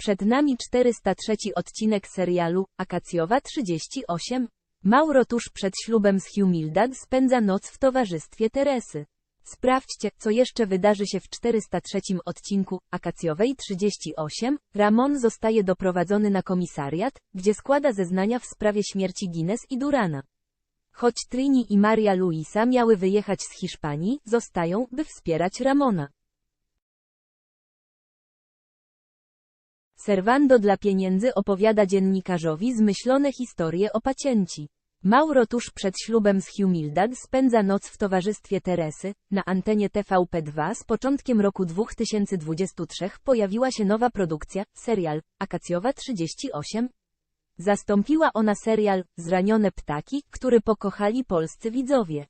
Przed nami 403 odcinek serialu Akacjowa 38. Mauro tuż przed ślubem z Humildad spędza noc w towarzystwie Teresy. Sprawdźcie, co jeszcze wydarzy się w 403 odcinku Akacjowej 38. Ramon zostaje doprowadzony na komisariat, gdzie składa zeznania w sprawie śmierci Guinness i Durana. Choć Trini i Maria Luisa miały wyjechać z Hiszpanii, zostają, by wspierać Ramona. Servando dla pieniędzy opowiada dziennikarzowi zmyślone historie o pacjenci. Mauro tuż przed ślubem z Humildad spędza noc w towarzystwie Teresy. Na antenie TVP2 z początkiem roku 2023 pojawiła się nowa produkcja, serial Akacjowa 38. Zastąpiła ona serial Zranione ptaki, który pokochali polscy widzowie.